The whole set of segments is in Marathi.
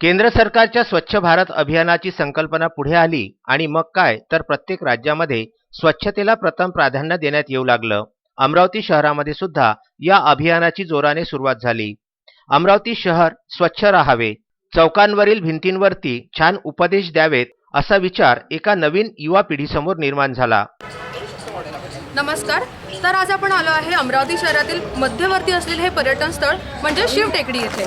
केंद्र सरकारच्या स्वच्छ भारत अभियानाची संकल्पना पुढे आली आणि मग काय तर प्रत्येक राज्यामध्ये स्वच्छतेला प्रथम प्राधान्य देण्यात येऊ लागलं. अमरावती शहरामध्ये सुद्धा या अभियानाची जोराने सुरुवात झाली. अमरावती शहर स्वच्छ राहावे चौकांवरील भिंतींवरती छान उपदेश द्यावेत असा विचार एका नवीन युवा पिढीसमोर निर्माण झाला. नमस्कार. तर आज आपण आलो आहे अमरावती शहरातील मध्यवर्ती असलेले हे पर्यटन स्थळ म्हणजे शिव टेकडी येथे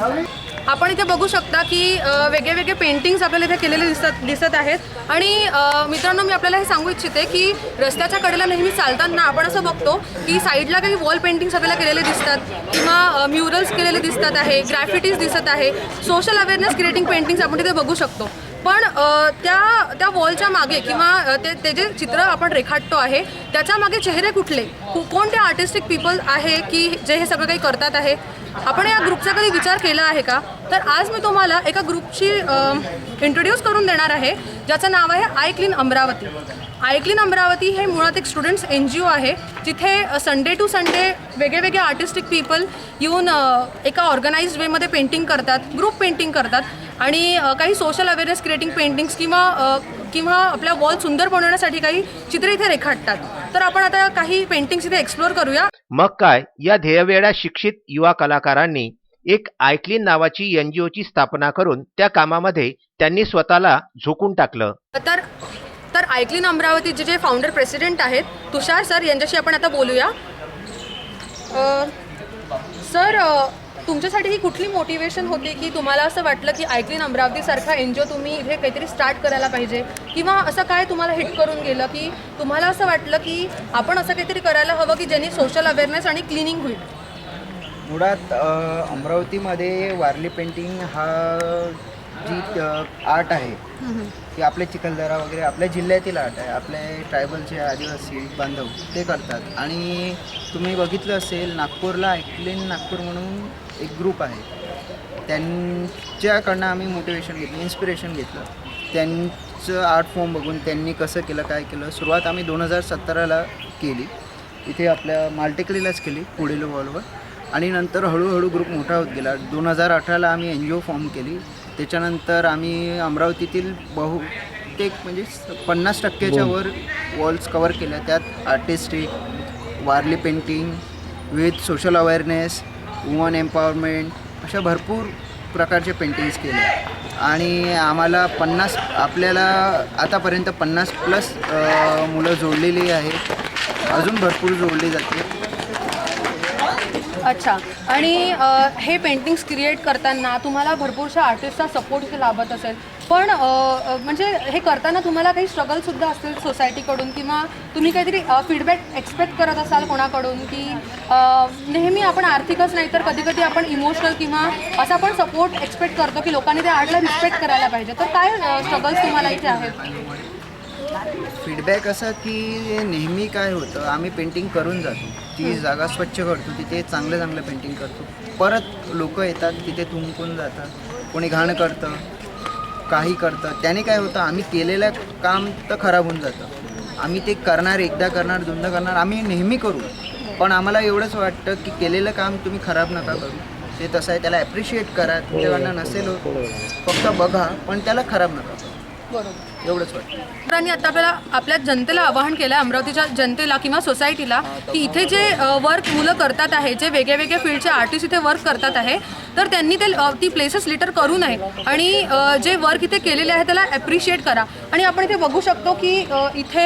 आपण इथे बघू शकता की वेगळे वेगळे पेंटिंग्स आपल्याला इथे केलेले दिसत दिसत आहेत. आणि मित्रांनो मी आपल्याला हे सांगू इच्छिते की रस्त्याच्या कडेला नेहमी चालताना आपण असं बघतो की साईडला काही वॉल पेंटिंग्स आपल्याला केलेले दिसतात किंवा म्युरल्स केलेले दिसतात आहे ग्रॅफिटीज दिसत आहे. सोशल अवेअरनेस क्रिएटिंग पेंटिंग्स आपण तिथे बघू शकतो. पण त्या त्या वॉलच्या मागे किंवा ते ते जे चित्र आपण रेखाटतो आहे त्याच्यामागे चेहरे कुठले? कोणते आर्टिस्टिक पीपल आहे की जे हे सगळं काही करतात आहे? आपण या ग्रुपचा कधी विचार केला आहे का? तर आज मी तुम्हाला एका ग्रुपची इंट्रोड्यूस करून देणार आहे ज्याचं नाव आहे I clean Amravati. I clean Amravati हे मुळात एक स्टुडंट्स एन जी ओ आहे जिथे संडे टू संडे वेगळे वेगळे आर्टिस्टिक पीपल येऊन एका ऑर्गनाइज्ड वेमध्ये पेंटिंग करतात ग्रुप पेंटिंग करतात. आणि काही सोशल अवेअरनेस क्रिएटिंग पेंटिंग्स किंवा किंवा आपल्या वॉल सुंदर बनवण्यासाठी काही चित्र इथे रेखाटतात. तर आपण आता काही पेंटिंग्स इथे एक्सप्लोअर करूया. मग काय या ध्येयवेळ्या शिक्षित युवा कलाकारांनी एक आयक्लीन नावाची एनजीओची स्थापना करून त्या कामामध्ये त्यांनी स्वतःला झोकून टाकलं. तर तर ऐकलीन अमरावतीचे जे फाउंडर प्रेसिडेंट आहेत तुषार सर यांच्याशी आपण आता बोलूया. सर तुमच्यासाठी ही कुठली मोटिवेशन होती की तुम्हाला असं वाटलं की ऐकलीन अमरावतीसारखा एन जी ओ तुम्ही इथे काहीतरी स्टार्ट करायला पाहिजे? किंवा असं काय तुम्हाला हिट करून गेलं की तुम्हाला असं वाटलं की आपण असं काहीतरी करायला हवं की ज्यांनी सोशल अवेअरनेस आणि क्लिनिंग होईल? मुळात अमरावतीमध्ये वारली पेंटिंग हा जी आर्ट आहे ती आपले चिखलदरा वगैरे आपल्या जिल्ह्यातील आर्ट आहे. आपले ट्रायबलचे आदिवासी बांधव ते करतात. आणि तुम्ही बघितलं असेल नागपूरला ऐकलेन नागपूर म्हणून एक ग्रुप आहे. त्यांच्याकडनं आम्ही मोटिवेशन घेतलं इन्स्पिरेशन घेतलं. त्यांचं आर्ट फॉर्म बघून त्यांनी कसं केलं काय केलं सुरुवात आम्ही दोन हजार सतराला केली. इथे आपल्या मालटेकडीलाच केली पुढील वॉलवर आणि नंतर हळूहळू ग्रुप मोठा होत गेला. दोन हजार अठराला आम्ही एन जी ओ फॉर्म केली. त्याच्यानंतर आम्ही अमरावतीतील बहुतेक म्हणजे पन्नास टक्क्याच्या वर वॉल्स कवर केल्या. त्यात artistic Warli painting with social awareness woman empowerment अशा भरपूर प्रकारचे पेंटिंग्स केले. आणि आम्हाला पन्नास आपल्याला आतापर्यंत पन्नास प्लस मुलं जोडलेली आहेत. अजून भरपूर जोडली जाते. अच्छा. आणि अ, हे पेंटिंग्स क्रिएट करताना तुम्हाला भरपूरशा आर्टिस्टचा सपोर्ट इथे लाभत असेल. पण अ, अ, म्हणजे हे करताना तुम्हाला काही स्ट्रगलसुद्धा असतील सोसायटीकडून किंवा तुम्ही काहीतरी फीडबॅक एक्सपेक्ट करत असाल कोणाकडून की अ, नेहमी आपण आर्थिकच नाही तर कधी कधी आपण इमोशनल किंवा असा पण सपोर्ट एक्सपेक्ट करतो की लोकांनी त्या आर्टला रिस्पेक्ट करायला पाहिजे. तर काय स्ट्रगल्स तुम्हाला इथे आहेत? फीडबॅक असा की नेहमी काय होतं आम्ही पेंटिंग करून जातो. ती जागा स्वच्छ करतो तिथे चांगलं चांगलं पेंटिंग करतो. परत लोक येतात तिथे थुंकून जातात. कोणी घाण करतं काही करतं. त्याने काय होतं आम्ही केलेलं काम तर खराब होऊन जातं. आम्ही ते करणार एकदा करणार दोनदा करणार आम्ही नेहमी करू. पण आम्हाला एवढंच वाटतं की केलेलं काम तुम्ही खराब नका करू. ते तसं आहे त्याला ॲप्रिशिएट करा. तुमच्याकडनं नसेल होत फक्त बघा पण त्याला खराब नका करू. बरोबर. एवढंच वाटतं. आणि आता आपल्याला आपल्या जनतेला आवाहन केलं आहे अमरावतीच्या जनतेला किंवा सोसायटीला की इथे जे वर्क मुलं करतात आहे जे वेगळे वेगळे फील्डचे आर्टिस्ट इथे वर्क करतात आहे तर त्यांनी ते अ, ती प्लेसेस लिटर करू नये. आणि अ, जे वर्क इथे केलेले आहे त्याला ॲप्रिशिएट करा. आणि आपण इथे बघू शकतो की अ, इथे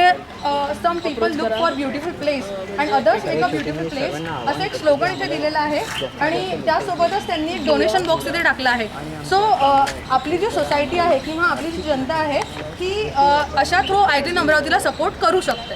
some people look for beautiful place and others make a beautiful place असं एक स्लोगन इथे दिलेलं आहे. आणि त्यासोबतच त्यांनी एक डोनेशन बॉक्स इथे टाकला आहे. सो आपली जी सोसायटी आहे किंवा आपली जी जनता आहे ती अ, अशा थ्रू आयटीन अमरावतीला सपोर्ट करू शकते.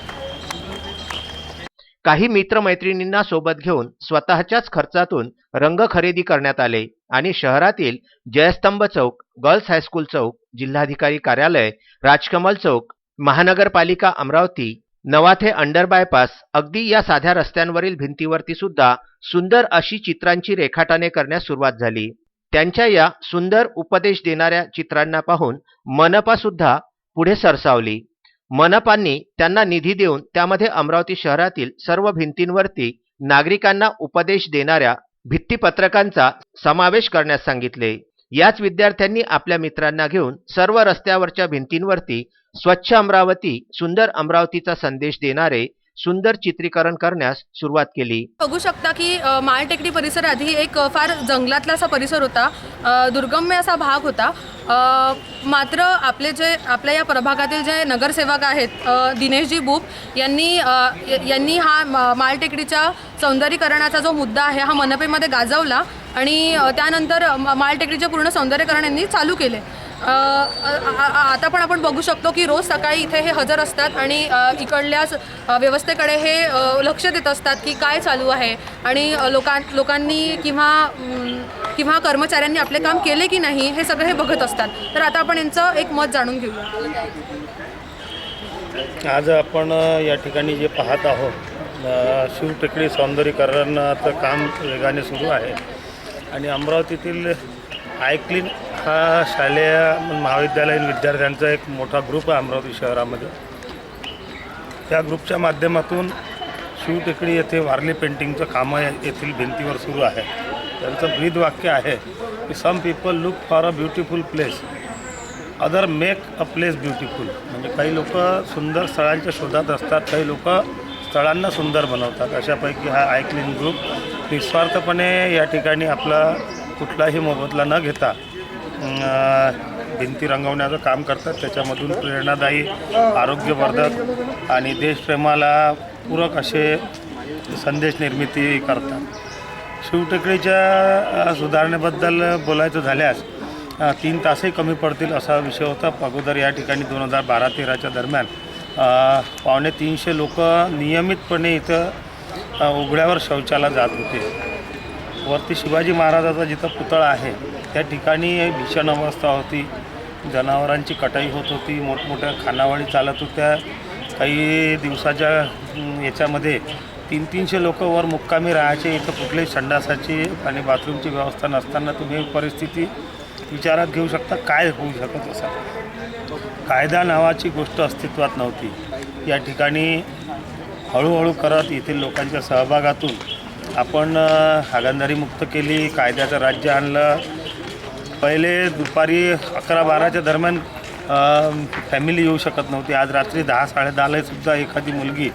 काही मित्रमैत्रिणींना सोबत घेऊन स्वतःच्याच खर्चातून रंग खरेदी करण्यात आले आणि शहरातील Jaystambh Chowk girls high school Chowk जिल्हाधिकारी कार्यालय राजकमल चौक महानगरपालिका अमरावती नवाथे अंडर बायपास अगदी या साध्या रस्त्यांवरील भिंतीवरती सुद्धा सुंदर अशी चित्रांची रेखाटने करण्यास सुरुवात झाली. त्यांच्या या सुंदर उपदेश देणाऱ्या चित्रांना पाहून मनपा सुद्धा पुढे सरसावली. मनपांनी त्यांना निधी देऊन त्यामध्ये अमरावती शहरातील सर्व भिंतींवरती नागरिकांना उपदेश देणाऱ्या भित्तीपत्रकांचा समावेश करण्यास सांगितले. याच विद्यार्थ्यांनी आपल्या मित्रांना घेऊन सर्व रस्त्यावरच्या भिंतींवरती स्वच्छ अमरावती सुंदर अमरावतीचा संदेश देणारे सुंदर चित्रीकरण करण्यास सुरुवात केली. बघू शकता की माळटेकडी परिसर आधी एक फार जंगलातला असा परिसर होता. दुर्गम्य असा भाग होता. मात्र आपले जे आपल्या या प्रभागातील जे नगरसेवक आहेत दिनेशजी बुप यांनी यांनी हा माळटेकडीच्या सौंदर्यीकरणाचा जो मुद्दा आहे हा मनपेमध्ये गाजवला. आणि त्यानंतर मालटेकडीचे पूर्ण सौंदर्यकरण यांनी चालू केले. आता पण आपण बघू शकतो की रोज सकाळी इथे हे हजर असतात आणि इकडल्याच व्यवस्थेकडे हे लक्ष देत असतात की काय चालू आहे आणि लोकां लोकांनी किंवा किंवा कर्मचाऱ्यांनी आपले काम केले की नाही हे सगळं हे बघत असतात. तर आता आपण यांचं एक मत जाणून घेऊया आज आपण या ठिकाणी जे पाहत आहोत शिवटेकडी सौंदर्यीकरणाचं काम वेगाने सुरू आहे. आणि अमरावतीतील आयक्लीन हा शालेय महाविद्यालयीन विद्यार्थ्यांचा एक मोठा ग्रुप आहे अमरावती शहरामध्ये. त्या ग्रुपच्या माध्यमातून शिवटेकडी येथे वारली पेंटिंगचं कामं येथील भिंतीवर सुरू आहे. त्यांचं ब्रीद वाक्य आहे की some people look for a beautiful place other make a place beautiful म्हणजे काही लोक सुंदर स्थळांच्या शोधात असतात काही लोक स्थळांना सुंदर बनवतात. अशापैकी हा आयक्लीन ग्रुप निस्वार्थपणे या ठिकाणी आपला कुठलाही मोबदला न घेता भिंती रंगवण्याचं काम करतात. त्याच्यामधून प्रेरणादायी आरोग्यवर्धक आणि देशप्रेमाला पूरक असे संदेश निर्मिती करतात. शिवटेकडीच्या सुधारणेबद्दल बोलायचं झाल्यास तीन तासही कमी पडतील असा विषय होता. अगोदर या ठिकाणी दोन हजार बारा तेराच्या दरम्यान पावणे तीनशे लोक नियमितपणे इथं उघड्यावर शौचाला जात होते. वरती शिवाजी महाराजाचा जिथं पुतळा आहे त्या ठिकाणी भीषण अवस्था होती. जनावरांची कटाई होत होती मोठमोठ्या खानावळी चालत होत्या. काही दिवसाच्या याच्यामध्ये तीन तीनशे लोक वर मुक्कामी राहायचे इथं कुठल्याही संडासाची आणि बाथरूमची व्यवस्था नसताना तुम्ही परिस्थिती विचारात घेऊ शकता. काय होऊ शकत असा कायदा नावाची गोष्ट अस्तित्वात नव्हती. या ठिकाणी हळूहळू करत येथील लोकांच्या सहभागातून आपण हागणदारीमुक्त मुक्त केली कायद्याचं राज्य आणलं. पहिले दुपारी अकरा बाराच्या दरम्यान फॅमिली येऊ शकत नव्हती. आज रात्री दहा साडेदहाला सुद्धा एखादी मुलगी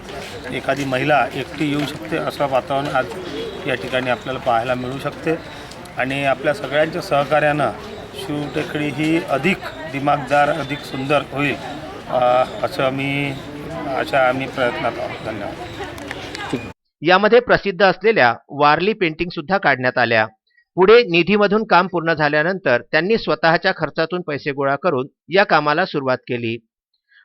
एखादी महिला एकटी येऊ शकते असं वातावरण आज या ठिकाणी आपल्याला पाहायला मिळू शकते. आणि आपल्या सगळ्यांच्या सहकार्यानं शिवटेकडी ही अधिक दिमागदार अधिक सुंदर होईल असं मी अशा आम्ही प्रयत्नात आहोत. धन्यवाद. यामध्ये प्रसिद्ध असलेल्या वारली पेंटिंग सुद्धा काढण्यात आल्या. पुढे निधीमधून काम पूर्ण झाल्यानंतर त्यांनी स्वतःच्या खर्चातून पैसे गोळा करून या कामाला सुरुवात केली.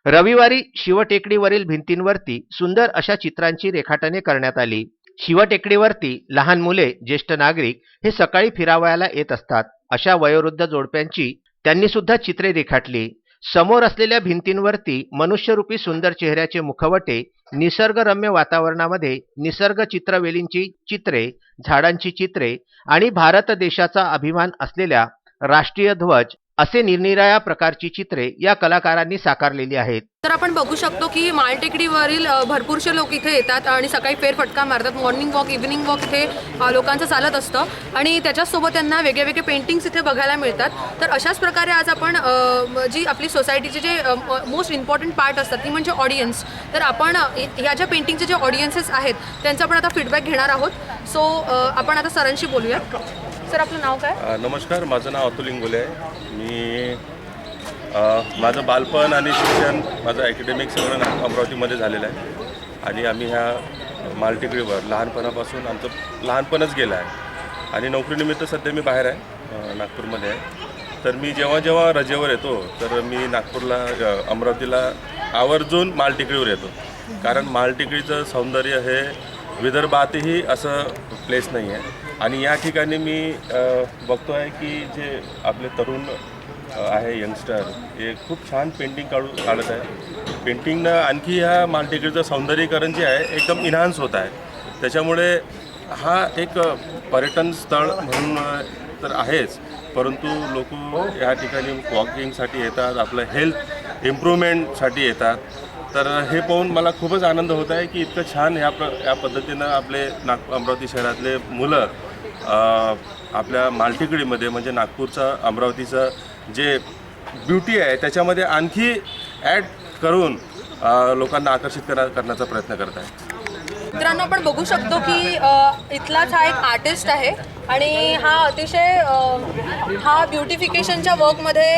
रविवारी शिवटेकडीवरील भिंतींवरती सुंदर अशा चित्रांची रेखाटने करण्यात आली. शिवटेकडीवरती लहान मुले ज्येष्ठ नागरिक हे सकाळी फिरावयाला येत असतात. अशा वयोवृद्ध जोडप्यांची त्यांनी सुद्धा चित्रे रेखाटली. समोर असलेल्या भिंतींवरती मनुष्यरूपी सुंदर चेहऱ्याचे मुखवटे निसर्गरम्य वातावरणामध्ये निसर्ग चित्रवेलींची चित्रे झाडांची चित्रे आणि भारत देशाचा अभिमान असलेल्या राष्ट्रीय ध्वज असे निरनिराळ्या प्रकारची चित्रे या कलाकारांनी साकारलेली आहेत. तर आपण बघू शकतो की माळटेकडीवरील भरपूरसे लोक इथे येतात आणि सकाळी फेरफटका मारतात. मॉर्निंग वॉक इव्हिनिंग वॉक इथे लोकांचं चालत असतं. आणि त्याच्यासोबत त्यांना वेगळे वेगळे पेंटिंग्स इथे बघायला मिळतात. तर अशाच प्रकारे आज आपण जी आपली सोसायटीचे जे मोस्ट इम्पॉर्टंट पार्ट असतात ती म्हणजे ऑडियन्स तर आपण ह्या ज्या पेंटिंगचे जे ऑडियन्सेस आहेत त्यांचा आपण आता फीडबॅक घेणार आहोत. सो आपण आता सरांशी बोलूयात सर आपलं नाव काय? नमस्कार माझं नाव अतुल इंगोले आहे. मी माझं बालपण आणि शिक्षण माझं ॲकॅडमिक सगळं अमरावतीमध्ये झालेलं आहे. आणि आम्ही ह्या मालटेकडीवर लहानपणापासून आमचं लहानपणच गेलं आहे. आणि नोकरीनिमित्त सध्या मी बाहेर आहे नागपूरमध्ये आहे. तर मी जेव्हा जेव्हा रजेवर येतो तर मी नागपूरला अमरावतीला आवर्जून मालटेकडीवर येतो. कारण मालटेकडीचं सौंदर्य हे विदर्भातही असं प्लेस नाही आहे आणि या ठिकाणी मी बघतो आहे की जे आपले तरुण आहे यंगस्टर हे खूप छान पेंटिंग काढू काढत आहे. पेंटिंगनं आणखी ह्या मालटेकडीचं सौंदर्यीकरण जे आहे एकदम इन्हान्स होत आहे. त्याच्यामुळे हा एक पर्यटन स्थळ म्हणून तर आहेच. परंतु लोक या ठिकाणी वॉकिंगसाठी येतात आपलं हेल्थ इम्प्रूव्हमेंटसाठी येतात. तर हे पाहून मला खूपच आनंद होत आहे की इतकं छान ह्या प्र या पद्धतीनं आपले नाग अमरावती शहरातले मुलं आपल्या मालटेकडीमध्ये म्हणजे नागपूरचा अमरावतीचं जे ब्युटी आहे त्याच्यामध्ये आणखी ॲड करून लोकांना आकर्षित करा करण्याचा प्रयत्न करत आहे. मित्रांनो आपण बघू शकतो की इथलाच हा एक आर्टिस्ट आहे आणि हा अतिशय हा ब्युटिफिकेशनच्या वर्कमध्ये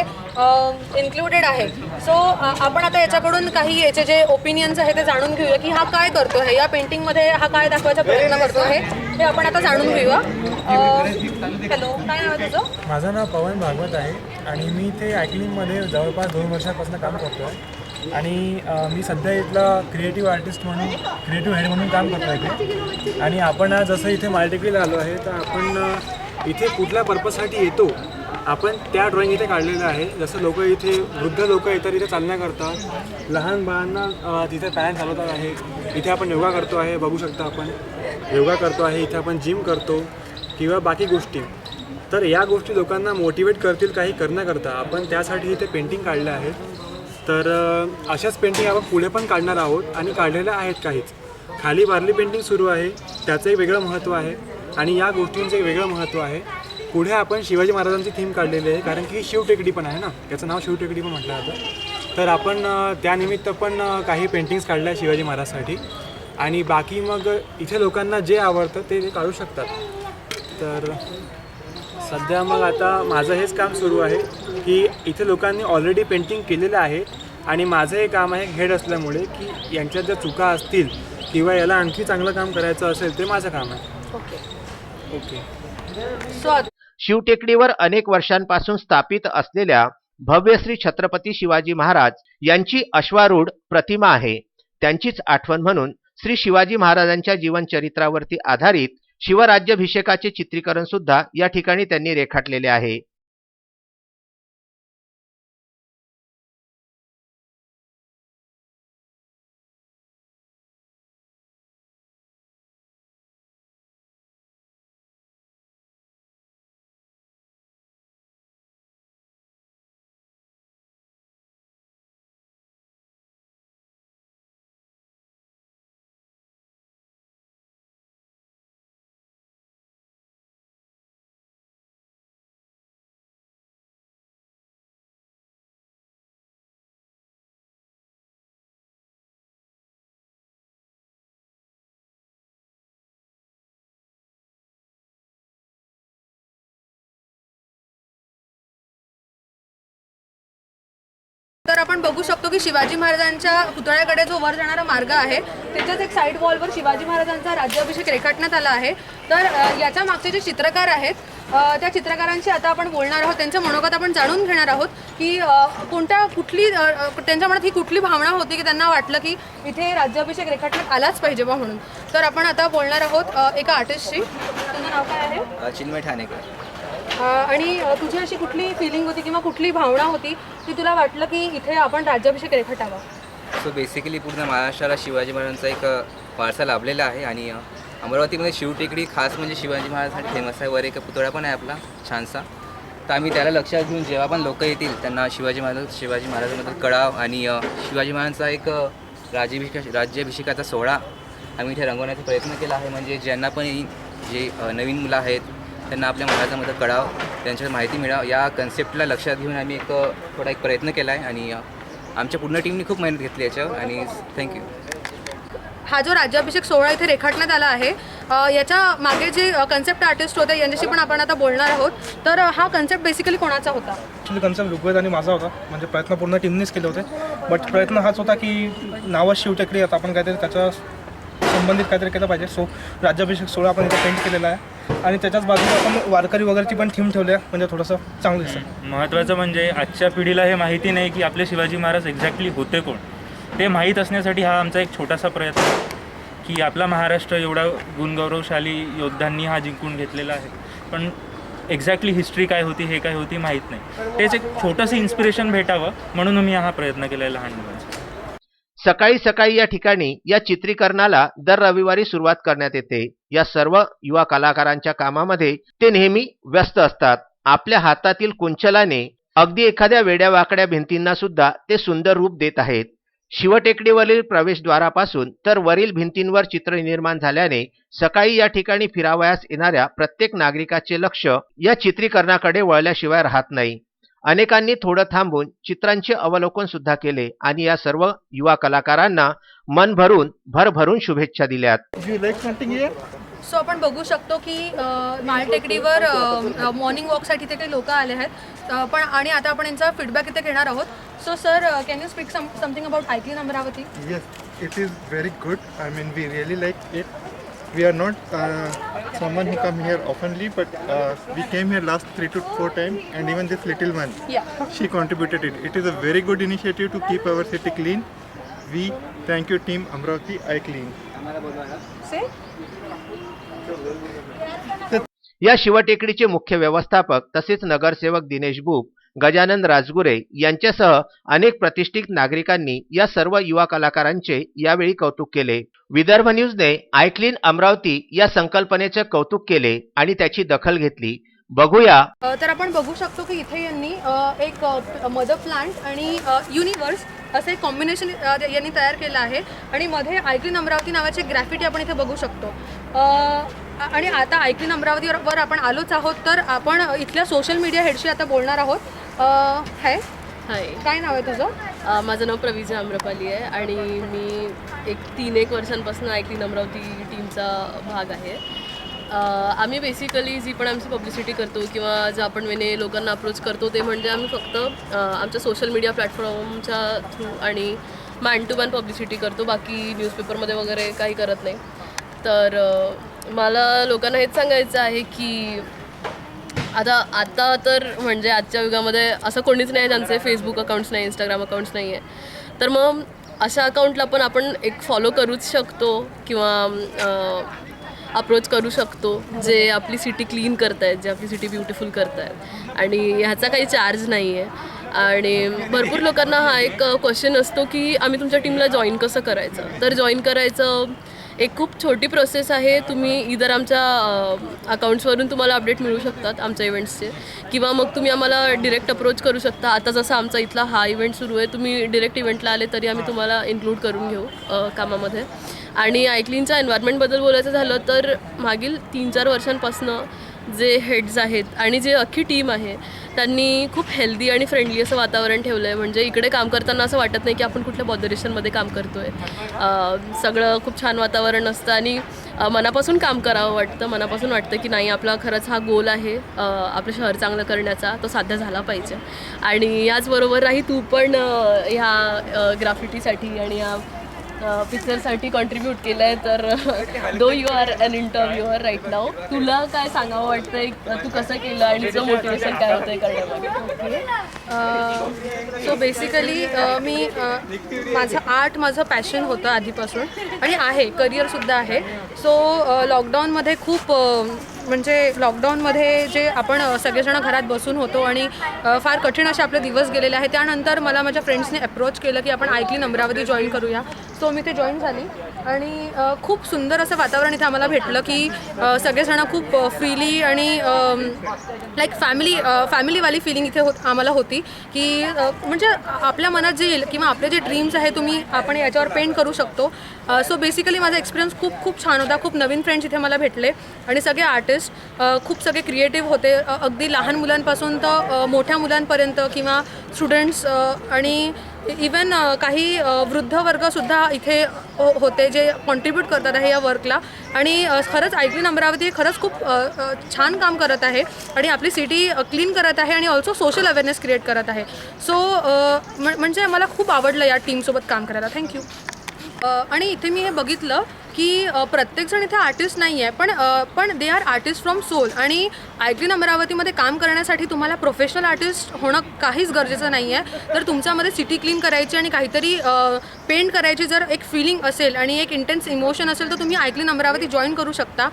इन्क्लुडेड आहे. सो आपण आता याच्याकडून काही याचे जे ओपिनियन्स आहे ते जाणून घेऊया की हा काय करतो आहे या पेंटिंगमध्ये हा काय दाखवायचा प्रयत्न करतो आहे हे आपण आता जाणून घेऊया. हॅलो काय नाव आहे तुझं? माझं नाव पवन भागवत आहे आणि मी इथे ॲक्लिंगमध्ये जवळपास दोन वर्षापासून काम करतो आहे आणि मी सध्या इथला क्रिएटिव्ह आर्टिस्ट म्हणून क्रिएटिव्ह हेड म्हणून काम करतो आहे आणि आपण आज जसं इथे माल्टिकलीला आलो आहे तर आपण इथे कुठल्या पर्पजसाठी येतो? आपण त्या ड्रॉइंग इथे काढलेलं आहे. जसं लोक इथे वृद्ध लोक येतात इथे चालण्याकरता लहान बाळांना तिथे पॅन चालवतात आहे. इथे आपण योगा करतो आहे बघू शकता आपण. योगा करतो आहे इथे आपण जिम करतो किंवा बाकी गोष्टी. तर या गोष्टी लोकांना मोटिवेट करतील काही करण्याकरता आपण त्यासाठी इथे पेंटिंग काढल्या आहेत तर अशाच पेंटिंग आपण पुढे पण काढणार आहोत आणि काढलेल्या आहेत काहीच. खाली वारली पेंटिंग सुरू आहे. त्याचं एक वेगळं महत्त्व आहे. आणि या गोष्टींचं एक वेगळं महत्त्व आहे. पुढे आपण शिवाजी महाराजांची थीम काढलेली आहे कारण की ही शिवटेकडी पण आहे ना? त्याचं नाव शिवटेकडी पण म्हटलं जातं. तर आपण त्यानिमित्त पण काही पेंटिंग्स काढल्या शिवाजी महाराजसाठी. आणि बाकी मग इथे लोकांना जे आवडतं ते ते काढू शकतात. तर सध्या मग आता माझं हेच काम सुरू आहे की इथे लोकांनी ऑलरेडी पेंटिंग केलेलं आहे. आणि माझं हे काम आहे हेड असल्यामुळे की यांच्यात ज्या चुका असतील किंवा याला आणखी चांगलं काम करायचं असेल ते माझं काम आहे. ओके ओके सो शिवटेकडीवर अनेक वर्षांपासून स्थापित असलेल्या भव्यश्री छत्रपती शिवाजी महाराज यांची अश्वारूढ प्रतिमा आहे. त्यांचीच आठवण म्हणून श्री शिवाजी महाराजांच्या जीवनचरित्रावरती आधारित शिवराज्याभिषेकाचे चित्रीकरण सुद्धा या ठिकाणी त्यांनी रेखाटलेले आहे. तर आपण बघू शकतो की शिवाजी महाराजांच्या पुतळ्याकडे जो वर जाणारा मार्ग आहे त्याच्याच एक साईड वॉलवर शिवाजी महाराजांचा राज्याभिषेक रेखाटण्यात आला आहे. तर याच्या मागचे जे चित्रकार आहेत त्या चित्रकारांशी आता आपण बोलणार आहोत. त्यांच्या मनोगत आपण जाणून घेणार आहोत की कोणत्या कुठली त्यांच्या मनात ही कुठली भावना होती की त्यांना वाटलं की इथे राज्याभिषेक रेखाटण्यात आलाच पाहिजे बा म्हणून. तर आपण आता बोलणार आहोत एका आर्टिस्टशी तुझं नाव काय आहे? चिन्मय ठाणेकर. आणि तुझी अशी कुठली फिलिंग होती किंवा कुठली भावना होती की तुला वाटलं की इथे आपण राज्याभिषेक रेखाटावा सो बेसिकली पूर्ण महाराष्ट्राला शिवाजी महाराजांचा एक वारसा लाभलेला आहे आणि अमरावतीमध्ये शिवटेकडी खास म्हणजे शिवाजी महाराजांसाठी फेमस आहे. वर एक पुतळा पण आहे आपला छानसा. तर आम्ही त्याला लक्षात घेऊन जेव्हा पण लोक येतील त्यांना शिवाजी महाराज शिवाजी महाराजांबद्दल कळाव आणि शिवाजी महाराजांचा एक राज्याभिषेका राज्याभिषेक राज्याभिषेकाचा सोहळा आम्ही इथे रंगवण्याचा प्रयत्न केला आहे. म्हणजे ज्यांना पण जे नवीन मुलं आहेत त्यांना आपल्या महाराजांबद्दल कळाव त्यांच्या माहिती मिळावं. या कन्सेप्टला लक्षात घेऊन आम्ही एक थोडा एक प्रयत्न केला आहे आणि आमच्या पूर्ण टीमने खूप मेहनत घेतली याच्यावर आणि थँक्यू हा जो राज्याभिषेक सोहळा इथे रेखाटण्यात आला आहे याच्या मागे जे कन्सेप्ट आर्टिस्ट होते यांच्याशी पण आपण आता बोलणार आहोत. तर हा कन्सेप्ट बेसिकली कोणाचा होता? ॲक्च्युली कन्सेप्ट ऋग्वेद आणि माझा होता. म्हणजे प्रयत्न पूर्ण टीमनेच केले होते. बट प्रयत्न हाच होता की नावच शिवटेकडी आता आपण काहीतरी त्याच्या संबंधित काहीतरी केलं पाहिजे. सो राज्याभिषेक सोहळा आपण इथे पेंट केलेला आहे. आणि त्याच्याच बाजूला आपण वारकरी वगैरेची पण थीम ठेवली आहे. म्हणजे थोडंसं चांगलं दिसतं. महत्त्वाचं म्हणजे आजच्या पिढीला हे माहिती नाही की आपले शिवाजी महाराज एक्झॅक्टली होते कोण. ते माहीत असण्यासाठी हा आमचा एक छोटासा प्रयत्न आहे की आपला महाराष्ट्र एवढा गुणगौरवशाली योद्धांनी हा जिंकून घेतलेला आहे. पण एक्झॅक्टली हिस्ट्री काय होती हे काय होती माहीत नाही. तेच एक छोटंसं इन्स्पिरेशन भेटावं म्हणून मी हा प्रयत्न केला आहे लहान मुलांचा सकाळी सकाळी या ठिकाणी या चित्रीकरणाला दर रविवारी सुरुवात करण्यात येते. या सर्व युवा कलाकारांच्या कामामध्ये ते नेहमी व्यस्त असतात. आपल्या हातातील कुंचलाने अगदी एखाद्या वेड्या वाकड्या भिंतींना सुद्धा ते सुंदर रूप देत आहेत. शिवटेकडीवरील प्रवेशद्वारापासून तर वरील भिंतींवर चित्र निर्माण झाल्याने सकाळी या ठिकाणी फिरावयास येणाऱ्या प्रत्येक नागरिकाचे लक्ष या चित्रीकरणाकडे वळल्याशिवाय राहत नाही. अनेकांनी थोडं थांबून चित्रांचे अवलोकन सुद्धा केले आणि या सर्व युवा कलाकारांना मन भरून भरभरून शुभेच्छा दिल्यात. सो आपण बघू शकतो की माळटेकडीवर मॉर्निंग वॉकसाठी इथे काही लोक आले आहेत. पण आणि आता आपण यांचा फीडबॅक इथे घेणार आहोत. So sir can you speak something about I clean Amravati Yes, it is very good. I mean, we really like it. We are not uh, someone who come here oftenly, but uh, we came here last three to four times, and even this little one, या she contributed it. It is a very good initiative to keep our city clean. We thank you, Team Amravati I Clean. से या शिवटेकडीचे मुख्य व्यवस्थापक तसेच नगरसेवक दिनेश बुक गजानन राजगुरे यांच्यासह अनेक प्रतिष्ठित नागरिकांनी या सर्व युवा कलाकारांचे यावेळी कौतुक केले. विदर्भ न्यूजने आयक्लीन अमरावती या संकल्पनेचे कौतुक केले आणि त्याची दखल घेतली. बघूया. तर आपण बघू शकतो की इथे यांनी एक मदर प्लांट आणि युनिवर्स असं एक कॉम्बिनेशन यांनी तयार केलं आहे. आणि मध्ये आयक्लीन अमरावती नावाची ग्रॅफिटी आपण इथे बघू शकतो. आणि आता आयक्लीन अमरावतीवर वर आपण आलोच आहोत तर आपण इथल्या सोशल मीडिया हेडशी आता बोलणार आहोत. हाय. हाय. काय नाव आहे तुझं? माझं नाव प्रवीजा आम्रपाली आहे आणि मी एक तीन एक वर्षांपासून ऐकली अमरावती टीमचा भाग आहे. आम्ही बेसिकली जी पण आमची पब्लिसिटी करतो किंवा जे आपण वेने लोकांना अप्रोच करतो ते म्हणजे आम्ही फक्त आमच्या सोशल मीडिया प्लॅटफॉर्मच्या थ्रू आणि मॅन टू मॅन पब्लिसिटी करतो. बाकी न्यूजपेपरमध्ये वगैरे काही करत नाही. तर मला लोकांना हेच सांगायचं आहे की आता आता तर म्हणजे आजच्या युगामध्ये असं कोणीच नाही ज्यांचे फेसबुक अकाउंट्स नाही इंस्टाग्राम अकाउंट्स नाही आहे. तर मग अशा अकाउंटला पण आपण एक फॉलो करूच शकतो किंवा अप्रोच करू शकतो जे आपली सिटी क्लीन करतायत जे आपली सिटी ब्युटिफुल करतायत. आणि ह्याचा काही चार्ज नाही आहे. आणि भरपूर लोकांना हा एक क्वेश्चन असतो की आम्ही तुमच्या टीमला जॉईन कसं करायचं? तर जॉईन करायचं एक खूप छोटी प्रोसेस आहे. तुम्ही इधर आमच्या अकाउंट्सवरून तुम्हाला अपडेट मिळू शकतात आमच्या इव्हेंट्सचे किंवा मग तुम्ही आम्हाला डिरेक्ट अप्रोच करू शकता. आता जसा आमचा इथला हा इव्हेंट सुरू आहे तुम्ही डिरेक्ट इव्हेंटला आले तरी आम्ही तुम्हाला इन्क्लूड करून घेऊ कामामध्ये. आणि आयक्लीनच्या एन्व्हायरमेंटबद्दल बोलायचं झालं तर मागील तीन चार वर्षांपासनं जे हेड्स आहेत आणि जे अख्खी टीम आहे त्यांनी खूप हेल्दी आणि फ्रेंडली असं वातावरण ठेवलं आहे म्हणजे इकडे काम करताना असं वाटत नाही की आपण कुठल्या बॉदरेशनमध्ये काम करतो आहे सगळं खूप छान वातावरण असतं आणि मनापासून काम करावं वाटतं. मनापासून वाटतं की नाही आपला खरंच हा गोल आहे आपलं शहर चांगलं करण्याचा. तो साध्य झाला पाहिजे. आणि याचबरोबर राही तू पण ह्या ग्राफिटीसाठी आणि या पिक्चरसाठी कॉन्ट्रीब्यूट केलं आहे तर though you are an interviewer right नाव तुला काय सांगावं वाटतंय? तू कसं केलं आणि तुझं मोटिवेशन काय होतंय करण्यामध्ये सो बेसिकली मी माझं आर्ट माझं पॅशन होतं आधीपासून आणि आहे करिअरसुद्धा आहे. सो लॉकडाऊनमध्ये खूप म्हणजे लॉकडाऊनमध्ये जे आपण सगळेजण घरात बसून होतो आणि फार कठीण असे आपले दिवस गेलेले आहे त्यानंतर मला माझ्या फ्रेंड्सने अप्रोच केलं की आपण ऐकली अमरावती जॉईन करूया. सो मी ते जॉईन झाली आणि खूप सुंदर असं वातावरण इथे आम्हाला भेटलं की सगळेजणं सगळेजण खूप फ्रीली आणि लाईक फॅमिली फॅमिलीवाली फिलिंग इथे होत आम्हाला होती की म्हणजे आपल्या मनात जे येईल किंवा आपले जे ड्रीम्स आहे तुम्ही आपण याच्यावर पेंट करू शकतो. सो बेसिकली माझा एक्सपिरियन्स खूप खूप छान होता. खूप नवीन फ्रेंड्स इथे मला भेटले आणि सगळे आर्टिस्ट खूप सगळे क्रिएटिव्ह होते. अगदी लहान मुलांपासून तर मोठ्या मुलांपर्यंत किंवा स्टुडंट्स आणि इवन काही वृद्ध वर्गसुद्धा इथे होते जे कॉन्ट्रीब्यूट करतात आहे या वर्कला आणि खरंच आय क्लीन अमरावती हे खरंच खूप छान काम करत आहे. आणि आपली सिटी क्लीन करत आहे आणि ऑल्सो सोशल अवेअरनेस क्रिएट करत आहे. सो म्हणजे मला खूप आवडलं या टीमसोबत काम करायला. थँक्यू आणि इथे मी हे बघितलं की प्रत्येकजण इथे आर्टिस्ट नाही आहे पण पण they are artist from soul आणि आयक्लीन अमरावतीमध्ये काम करण्यासाठी तुम्हाला प्रोफेशनल आर्टिस्ट होणं काहीच गरजेचं नाही आहे तर तुमच्यामध्ये सिटी क्लीन करायची आणि काहीतरी पेंट करायची जर एक फिलिंग असेल आणि एक इंटेन्स इमोशन असेल तर तुम्ही आयक्लीन अमरावती जॉईन करू शकता.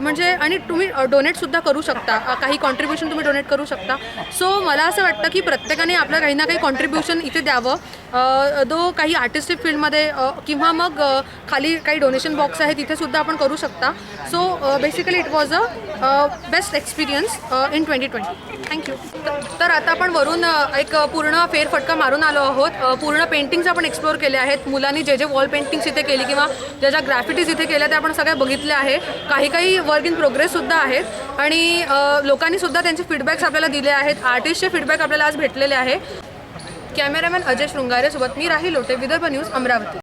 म्हणजे आणि तुम्ही डोनेटसुद्धा करू शकता. काही कॉन्ट्रीब्युशन तुम्ही डोनेट करू शकता. सो मला असं वाटतं की प्रत्येकाने आपलं काही ना काही कॉन्ट्रीब्युशन इथे द्यावं. दो काही आर्टिस्टिक फील्डमध्ये किंवा मग खाली काही डोनेशन बॉक्स आहे तिथे सुद्धा आपण करू शकता. So basically it was a best experience in twenty twenty thank you तर आता आपण वरून uh, एक uh, पूर्ण फेरफटका मारून आलो आहोत. Uh, पूर्ण पेंटिंग्स आपण एक्सप्लोअर केले आहेत. मुलांनी जे जे वॉल पेंटिंग्स इथे केली किंवा ज्या ज्या ग्रॅफिटीज इथे केल्या त्या आपण सगळ्या बघितल्या आहे काही काही वर्क इन प्रोग्रेससुद्धा आहेत. आणि लोकांनी सुद्धा त्यांचे फीडबॅक्स आपल्याला दिले आहेत. आर्टिस्टचे फीडबॅक आपल्याला आज भेटलेले आहे. कॅमेरामॅन अजय शृंगारेसोबत मी राही लोटे विदर्भ न्यूज अमरावती.